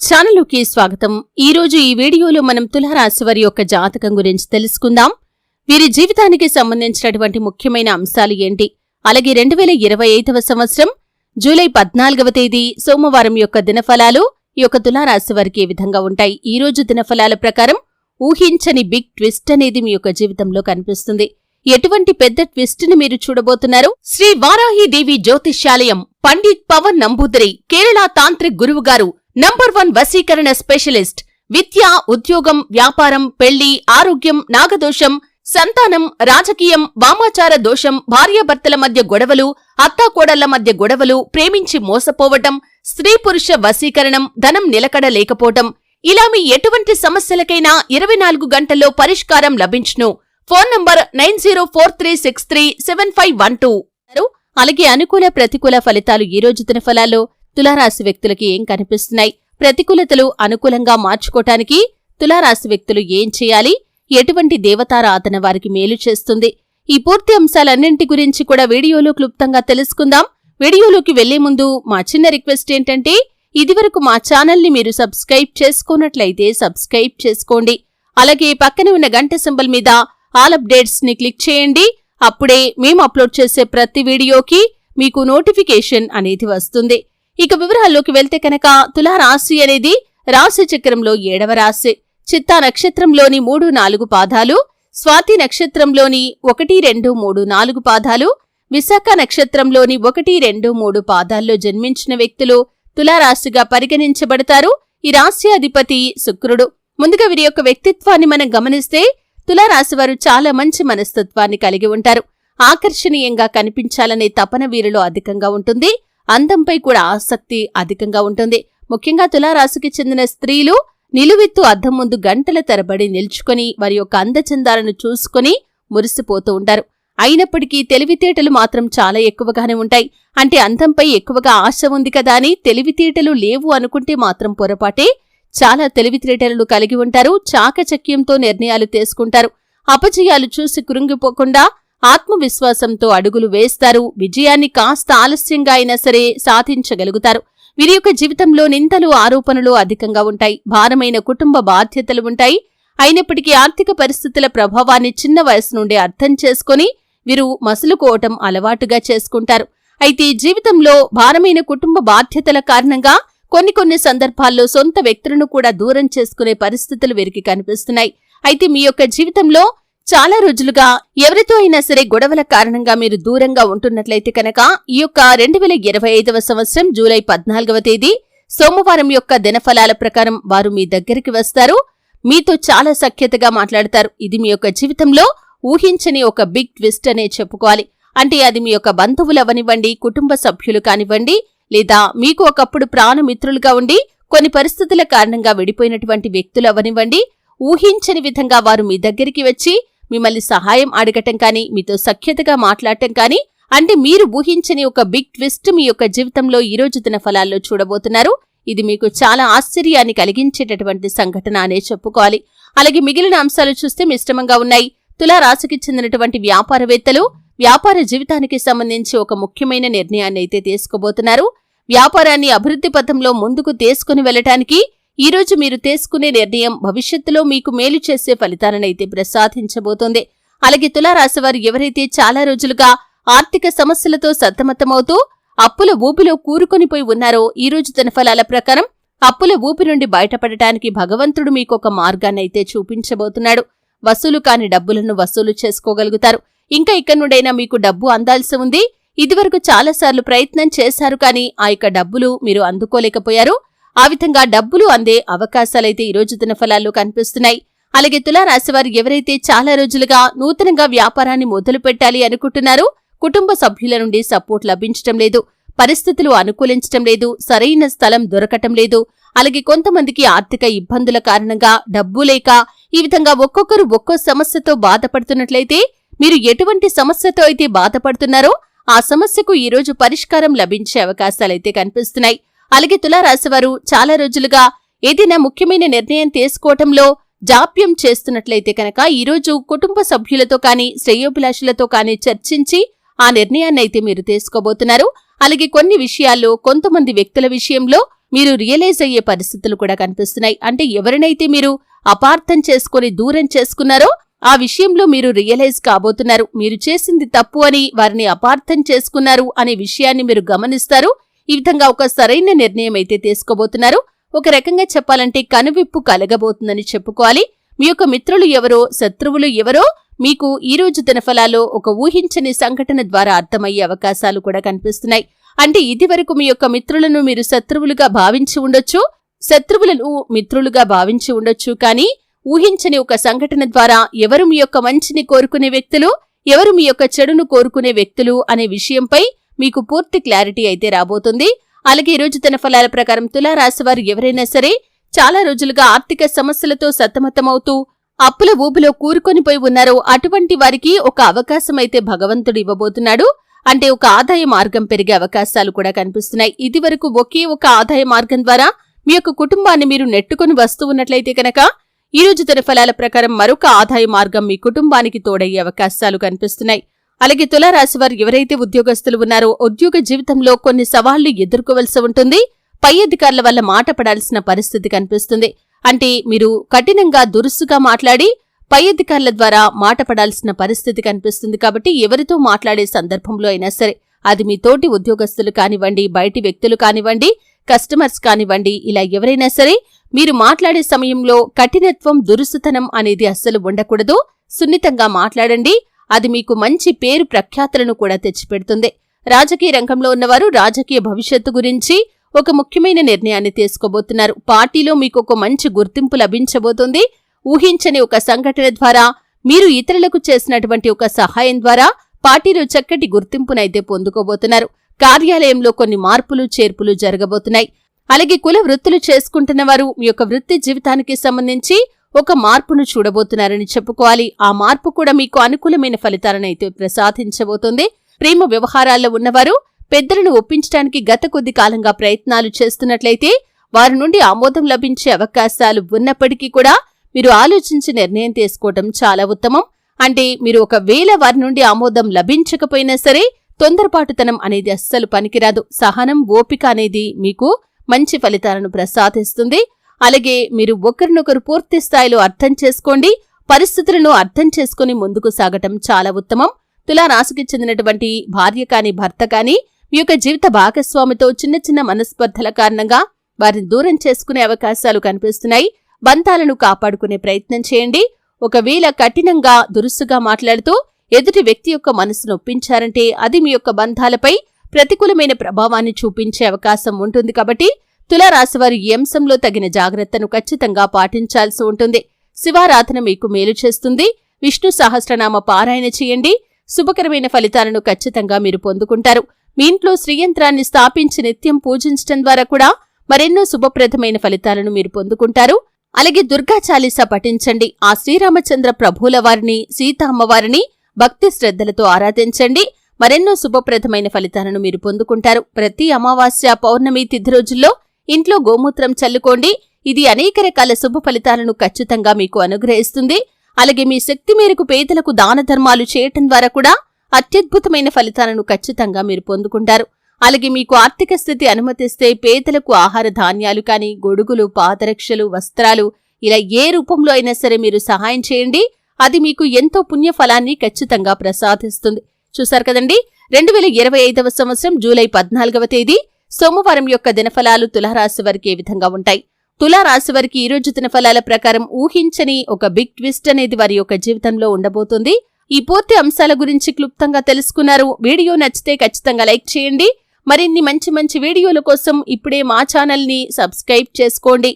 ఛానల్కి స్వాగతం. ఈరోజు ఈ వీడియోలో మనం తులారాశి వారి యొక్క జాతకం గురించి తెలుసుకుందాం. వీరి జీవితానికి సంబంధించినటువంటి ముఖ్యమైన అంశాలు ఏంటి? అలాగే రెండు వేల ఇరవై ఐదవ సంవత్సరం జూలై పద్నాలుగవ తేదీ సోమవారం యొక్క దినఫలాలు ఈ యొక్క తులారాశి వారికి ఏ విధంగా ఉంటాయి? ఈ రోజు దినఫలాల ప్రకారం ఊహించని బిగ్ ట్విస్ట్ అనేది మీ యొక్క జీవితంలో కనిపిస్తుంది. ఎటువంటి పెద్ద ట్విస్ట్ని మీరు చూడబోతున్నారు? శ్రీ వారాహి దేవి జ్యోతిష్యాలయం పండిత్ పవన్ నంబూదరి కేరళ తాంత్రిక్ గురువు గారు నంబర్ వన్ వశీకరణ స్పెషలిస్ట్ విద్య ఉద్యోగం వ్యాపారం పెళ్ళి ఆరోగ్యం నాగదోషం సంతానం రాజకీయం వామాచార దోషం భార్యాభర్తల మధ్య గొడవలు అత్తాకోడళ్ళ మధ్య గొడవలు ప్రేమించి మోసపోవటం స్త్రీ పురుష వశీకరణం ధనం నిలకడ లేకపోవటం. ఇలా మీ ఎటువంటి సమస్యలకైనా ఇరవై నాలుగు గంటల్లో పరిష్కారం లభించును. Phone number nine zero four three six three seven five one two. అలాగే అనుకూల ప్రతికూల ఫలితాలు ఈ రోజు దిన ఫలాల్లో. తులారాశి వ్యక్తులకి ఏం కనిపిస్తున్నాయి? ప్రతికూలతలు అనుకూలంగా మార్చుకోటానికి తులారాశి వ్యక్తులు ఏం చేయాలి? ఎటువంటి దేవతారాధన వారికి మేలు చేస్తుంది? ఈ పూర్తి అంశాలన్నింటి గురించి కూడా వీడియోలో క్లుప్తంగా తెలుసుకుందాం. వీడియోలోకి వెళ్ళే ముందు మా చిన్న రిక్వెస్ట్ ఏంటంటే ఇదివరకు మా ఛానల్ని మీరు సబ్స్క్రైబ్ చేసుకున్నట్లయితే సబ్స్క్రైబ్ చేసుకోండి. అలాగే పక్కనే ఉన్న గంట సింబల్ మీద ఆల్ అప్డేట్స్ని క్లిక్ చేయండి. అప్పుడే మేము అప్లోడ్ చేసే ప్రతి వీడియోకి మీకు నోటిఫికేషన్ అనేది వస్తుంది. ఇక వివరాల్లోకి వెళ్తే కనుక తులారాశి అనేది రాశి చక్రంలో ఏడవ రాశి. చిత్తా నక్షత్రంలోని మూడు నాలుగు పాదాలు స్వాతి నక్షత్రంలోని ఒకటి రెండు మూడు నాలుగు పాదాలు విశాఖ నక్షత్రంలోని ఒకటి రెండు మూడు పాదాల్లో జన్మించిన వ్యక్తులు తులారాశిగా పరిగణించబడతారు. ఈ రాశి అధిపతి శుక్రుడు. ముందుగా వీరి యొక్క వ్యక్తిత్వాన్ని మనం గమనిస్తే తులారాశి వారు చాలా మంచి మనస్తత్వాన్ని కలిగి ఉంటారు. ఆకర్షణీయంగా కనిపించాలనే తపన వీరిలో అధికంగా ఉంటుంది. అందంపై కూడా ఆసక్తి అధికంగా ఉంటుంది. ముఖ్యంగా తులారాశికి చెందిన స్త్రీలు నిలువెత్తు అద్దం ముందు గంటల తరబడి నిల్చుకొని వారి యొక్క అందచందాలను చూసుకొని మురిసిపోతూ ఉంటారు. అయినప్పటికీ తెలివితేటలు మాత్రం చాలా ఎక్కువగానే ఉంటాయి. అంటే అందంపై ఎక్కువగా ఆశ ఉంది కదా అని తెలివితేటలు లేవు అనుకుంటే మాత్రం పొరపాటే. చాలా తెలివితేటలు కలిగి ఉంటారు. చాకచక్యంతో నిర్ణయాలు తీసుకుంటారు. అపజయాలు చూసి కృంగిపోకుండా ఆత్మవిశ్వాసంతో అడుగులు వేస్తారు విజయాన్ని కాస్త ఆలస్యంగా అయినా సరే సాధించగలుగుతారు. వీరి యొక్క జీవితంలో నిందలు ఆరోపణలు అధికంగా ఉంటాయి. భారమైన కుటుంబ బాధ్యతలు ఉంటాయి. అయినప్పటికీ ఆర్థిక పరిస్థితుల ప్రభావాన్ని చిన్న వయసు నుండి అర్థం చేసుకుని వీరు మసులుకోవటం అలవాటుగా చేసుకుంటారు. అయితే జీవితంలో భారమైన కుటుంబ బాధ్యతల కారణంగా కొన్ని కొన్ని సందర్భాల్లో సొంత వ్యక్తులను కూడా దూరం చేసుకునే పరిస్థితులు వీరికి కనిపిస్తున్నాయి. అయితే మీ యొక్క జీవితంలో చాలా రోజులుగా ఎవరితో అయినా సరే గొడవల కారణంగా మీరు దూరంగా ఉంటున్నట్లయితే కనుక ఈ యొక్క రెండు వేల ఇరవై ఐదవ సంవత్సరం జూలై పద్నాలుగవ తేదీ సోమవారం యొక్క దినఫలాల ప్రకారం వారు మీ దగ్గరికి వస్తారు. మీతో చాలా సఖ్యతగా మాట్లాడతారు. ఇది మీ యొక్క జీవితంలో ఊహించని ఒక బిగ్ ట్విస్ట్ అనే చెప్పుకోవాలి. అంటే అది మీ యొక్క బంధువులు అవనివ్వండి కుటుంబ సభ్యులు కానివ్వండి లేదా మీకు ఒకప్పుడు ప్రాణమిత్రులుగా ఉండి కొన్ని పరిస్థితుల కారణంగా విడిపోయినటువంటి వ్యక్తులు అవనివ్వండి ఊహించని విధంగా వారు మీ దగ్గరికి వచ్చి మిమ్మల్ని సహాయం అడగటం కానీ మీతో సఖ్యతగా మాట్లాడటం కానీ అంటే మీరు ఊహించని ఒక బిగ్ ట్విస్ట్ మీ యొక్క జీవితంలో ఈ రోజు దిన ఫలాల్లో చూడబోతున్నారు. ఇది మీకు చాలా ఆశ్చర్యాన్ని కలిగించేటటువంటి సంఘటన అనే చెప్పుకోవాలి. అలాగే మిగిలిన అంశాలు చూస్తే మిశ్రమంగా ఉన్నాయి. తులారాశికి చెందినటువంటి వ్యాపారవేత్తలు వ్యాపార జీవితానికి సంబంధించి ఒక ముఖ్యమైన నిర్ణయాన్ని అయితే తీసుకోబోతున్నారు. వ్యాపారాన్ని అభివృద్ధి పథంలో ముందుకు తీసుకుని వెళ్ళటానికి ఈ రోజు మీరు తీసుకునే నిర్ణయం భవిష్యత్తులో మీకు మేలు చేసే ఫలితాలనైతే ప్రసాదించబోతోంది. అలాగే తులారాశివారు ఎవరైతే చాలా రోజులుగా ఆర్థిక సమస్యలతో సతమతమవుతూ అప్పుల ఊపిలో కూరుకొనిపోయి ఉన్నారో ఈ రోజు తన ఫలాల ప్రకారం అప్పుల ఊపి నుండి బయటపడటానికి భగవంతుడు మీకొక మార్గాన్నైతే చూపించబోతున్నాడు. వసూలు కాని డబ్బులను వసూలు చేసుకోగలుగుతారు. ఇంకా ఇక్కడి నుండైనా మీకు డబ్బు అందాల్సి ఉంది. ఇదివరకు చాలాసార్లు ప్రయత్నం చేశారు కానీ ఆ యొక్క డబ్బులు మీరు అందుకోలేకపోయారు. ఆ విధంగా డబ్బులు అందే అవకాశాలైతే ఈ రోజు కనిపిస్తున్నాయి. అలాగే తులారాశివారు ఎవరైతే చాలా రోజులుగా నూతనంగా వ్యాపారాన్ని మొదలు పెట్టాలి అనుకుంటున్నారో కుటుంబ సభ్యుల నుండి సపోర్ట్ లభించటం లేదు. పరిస్థితులు అనుకూలించటం లేదు. సరైన స్థలం దొరకటం లేదు. అలాగే కొంతమందికి ఆర్థిక ఇబ్బందుల కారణంగా డబ్బు లేక ఈ విధంగా ఒక్కొక్కరు ఒక్కో సమస్యతో బాధపడుతున్నట్లయితే మీరు ఎటువంటి సమస్యతో అయితే బాధపడుతున్నారో ఆ సమస్యకు ఈ రోజు పరిష్కారం లభించే అవకాశాలైతే కనిపిస్తున్నాయి. అలాగే తులారాశివారు చాలా రోజులుగా ఏదైనా ముఖ్యమైన నిర్ణయం తీసుకోవటంలో జాప్యం చేస్తున్నట్లయితే కనుక ఈరోజు కుటుంబ సభ్యులతో కానీ శ్రేయోభిలాషులతో కానీ చర్చించి ఆ నిర్ణయాన్నైతే మీరు తీసుకోబోతున్నారు. అలాగే కొన్ని విషయాల్లో కొంతమంది వ్యక్తుల విషయంలో మీరు రియలైజ్ అయ్యే పరిస్థితులు కూడా కనిపిస్తున్నాయి. అంటే ఎవరినైతే మీరు అపార్థం చేసుకుని దూరం చేసుకున్నారో ఆ విషయంలో మీరు రియలైజ్ కాబోతున్నారు. మీరు చేసింది తప్పు అని వారిని అపార్థం చేసుకున్నారు అనే విషయాన్ని మీరు గమనిస్తారు. ఈ విధంగా ఒక సరైన నిర్ణయం అయితే తీసుకోబోతున్నారు. ఒక రకంగా చెప్పాలంటే కనువిప్పు కలగబోతుందని చెప్పుకోవాలి. మీ యొక్క మిత్రులు ఎవరో శత్రువులు ఎవరో మీకు ఈ రోజు దినఫలాల్లో ఒక ఊహించని సంఘటన ద్వారా అర్థమయ్యే అవకాశాలు కూడా కనిపిస్తున్నాయి. అంటే ఇదివరకు మీ యొక్క మిత్రులను మీరు శత్రువులుగా భావించి ఉండొచ్చు శత్రువులను మిత్రులుగా భావించి ఉండొచ్చు. కానీ ఊహించని ఒక సంఘటన ద్వారా ఎవరు మీ యొక్క మంచిని కోరుకునే వ్యక్తులు ఎవరు మీ యొక్క చెడును కోరుకునే వ్యక్తులు అనే విషయంపై మీకు పూర్తి క్లారిటీ అయితే రాబోతుంది. అలాగే ఈ రోజు తన ఫలాల ప్రకారం తులారాశివారు ఎవరైనా సరే చాలా రోజులుగా ఆర్థిక సమస్యలతో సతమతమవుతూ అప్పుల ఊబిలో కూరుకొనిపోయి ఉన్నారో అటువంటి వారికి ఒక అవకాశం అయితే భగవంతుడు ఇవ్వబోతున్నాడు. అంటే ఒక ఆదాయ మార్గం పెరిగే అవకాశాలు కూడా కనిపిస్తున్నాయి. ఇది వరకు ఒకే ఒక ఆదాయ మార్గం ద్వారా మీ యొక్క కుటుంబాన్ని మీరు నెట్టుకుని వస్తూ ఉన్నట్లయితే కనుక ఈ రోజు తన ఫలాల ప్రకారం మరొక ఆదాయ మార్గం మీ కుటుంబానికి తోడయ్యే అవకాశాలు కనిపిస్తున్నాయి. అలాగే తులారాశి వారు ఎవరైతే ఉద్యోగస్తులు ఉన్నారో ఉద్యోగ జీవితంలో కొన్ని సవాళ్ళు ఎదుర్కోవలసి ఉంటుంది. పై అధికారుల వల్ల మాట పడాల్సిన పరిస్థితి కనిపిస్తుంది. అంటే మీరు కఠినంగా దురుసుగా మాట్లాడి పై అధికారుల ద్వారా మాట పడాల్సిన పరిస్థితి కనిపిస్తుంది కాబట్టి ఎవరితో మాట్లాడే సందర్భంలో అయినా సరే అది మీ తోటి ఉద్యోగస్తులు కానివ్వండి బయటి వ్యక్తులు కానివ్వండి కస్టమర్స్ కానివ్వండి ఇలా ఎవరైనా సరే మీరు మాట్లాడే సమయంలో కఠినత్వం దురుసుతనం అనేది అస్సలు ఉండకూడదు. సున్నితంగా మాట్లాడండి. అది మీకు మంచి పేరు ప్రఖ్యాతులను కూడా తెచ్చిపెడుతుంది. రాజకీయ రంగంలో ఉన్నవారు రాజకీయ భవిష్యత్తు గురించి ఒక ముఖ్యమైన నిర్ణయాన్ని తీసుకోబోతున్నారు. పార్టీలో మీకు ఒక మంచి గుర్తింపు లభించబోతుంది. ఊహించని ఒక సంఘటన ద్వారా మీరు ఇతరులకు చేసినటువంటి ఒక సహాయం ద్వారా పార్టీలో చక్కటి గుర్తింపునైతే పొందుకోబోతున్నారు. కార్యాలయంలో కొన్ని మార్పులు చేర్పులు జరగబోతున్నాయి. అలాగే కుల వృత్తులు చేసుకుంటున్న వారు మీ యొక్క వృత్తి జీవితానికి సంబంధించి ఒక మార్పును చూడబోతున్నారని చెప్పుకోవాలి. ఆ మార్పు కూడా మీకు అనుకూలమైన ఫలితాలనైతే ప్రసాదించబోతుంది. ప్రేమ వ్యవహారాల్లో ఉన్నవారు పెద్దలను ఒప్పించడానికి గత కొద్ది కాలంగా ప్రయత్నాలు చేస్తున్నట్లయితే వారి నుండి ఆమోదం లభించే అవకాశాలు ఉన్నప్పటికీ కూడా మీరు ఆలోచించి నిర్ణయం తీసుకోవటం చాలా ఉత్తమం. అంటే మీరు ఒకవేళ వారి నుండి ఆమోదం లభించకపోయినా సరే తొందరపాటుతనం అనేది అస్సలు పనికిరాదు. సహనం ఓపిక అనేది మీకు మంచి ఫలితాలను ప్రసాదిస్తుంది. అలాగే మీరు ఒకరినొకరు పూర్తి స్థాయిలో అర్థం చేసుకోండి పరిస్థితులను అర్థం చేసుకుని ముందుకు సాగటం చాలా ఉత్తమం. తులారాశికి చెందినటువంటి భార్య కాని భర్త కాని మీ యొక్క జీవిత భాగస్వామితో చిన్న చిన్న మనస్పర్ధల కారణంగా వారిని దూరం చేసుకునే అవకాశాలు కనిపిస్తున్నాయి. బంధాలను కాపాడుకునే ప్రయత్నం చేయండి. ఒకవేళ కఠినంగా దురుసుగా మాట్లాడుతూ ఎదుటి వ్యక్తి యొక్క మనసును ఒప్పించారంటే అది మీ యొక్క బంధాలపై ప్రతికూలమైన ప్రభావాన్ని చూపించే అవకాశం ఉంటుంది కాబట్టి తులారాశివారు ఈ అంశంలో తగిన జాగ్రత్తను ఖచ్చితంగా పాటించాల్సి ఉంటుంది. శివారాధన మీకు మేలు చేస్తుంది. విష్ణు సహస్రనామ పారాయణ చేయండి. శుభకరమైన ఫలితాలను ఖచ్చితంగా మీరు పొందుకుంటారు. మీ ఇంట్లో శ్రీయంత్రాన్ని స్థాపించి నిత్యం పూజించడం ద్వారా కూడా మరెన్నో శుభప్రదమైన ఫలితాలను మీరు పొందుకుంటారు. అలాగే దుర్గా చాలీసా పఠించండి. ఆ శ్రీరామచంద్ర ప్రభువుల వారిని సీత అమ్మవారిని భక్తి శ్రద్ధలతో ఆరాధించండి. మరెన్నో శుభప్రదమైన ఫలితాలను మీరు పొందుకుంటారు. ప్రతి అమావాస్య పౌర్ణమి తిథి రోజుల్లో ఇంట్లో గోమూత్రం చల్లుకోండి. ఇది అనేక రకాల శుభ ఫలితాలను ఖచ్చితంగా మీకు అనుగ్రహిస్తుంది. అలాగే మీ శక్తి మేరకు పేదలకు దాన ధర్మాలు చేయటం ద్వారా కూడా అత్యద్భుతమైన ఫలితాలను ఖచ్చితంగా మీరు పొందుకుంటారు. అలాగే మీకు ఆర్థిక స్థితి అనుమతిస్తే పేదలకు ఆహార ధాన్యాలు కానీ గొడుగులు పాదరక్షలు వస్త్రాలు ఇలా ఏ రూపంలో అయినా సరే మీరు సహాయం చేయండి. అది మీకు ఎంతో పుణ్య ఫలాన్ని ఖచ్చితంగా ప్రసాదిస్తుంది. చూశారు కదండి? రెండు వేల ఇరవై ఐదవ సంవత్సరం జూలై పద్నాలుగవ తేదీ. సోమవారం యొక్క దినఫలాలు తులారాశి వారికి ఏ విధంగా ఉంటాయి? తులారాశి వారికి ఈరోజు దినఫలాల ప్రకారం ఊహించని ఒక బిగ్ ట్విస్ట్ అనేది వారి యొక్క జీవితంలో ఉండబోతుంది. ఈ పూర్తి అంశాల గురించి క్లుప్తంగా తెలుసుకున్నారు. వీడియో నచ్చితే ఖచ్చితంగా లైక్ చేయండి. మరిన్ని మంచి మంచి వీడియోల కోసం ఇప్పుడే మా ఛానల్ని సబ్స్క్రైబ్ చేసుకోండి.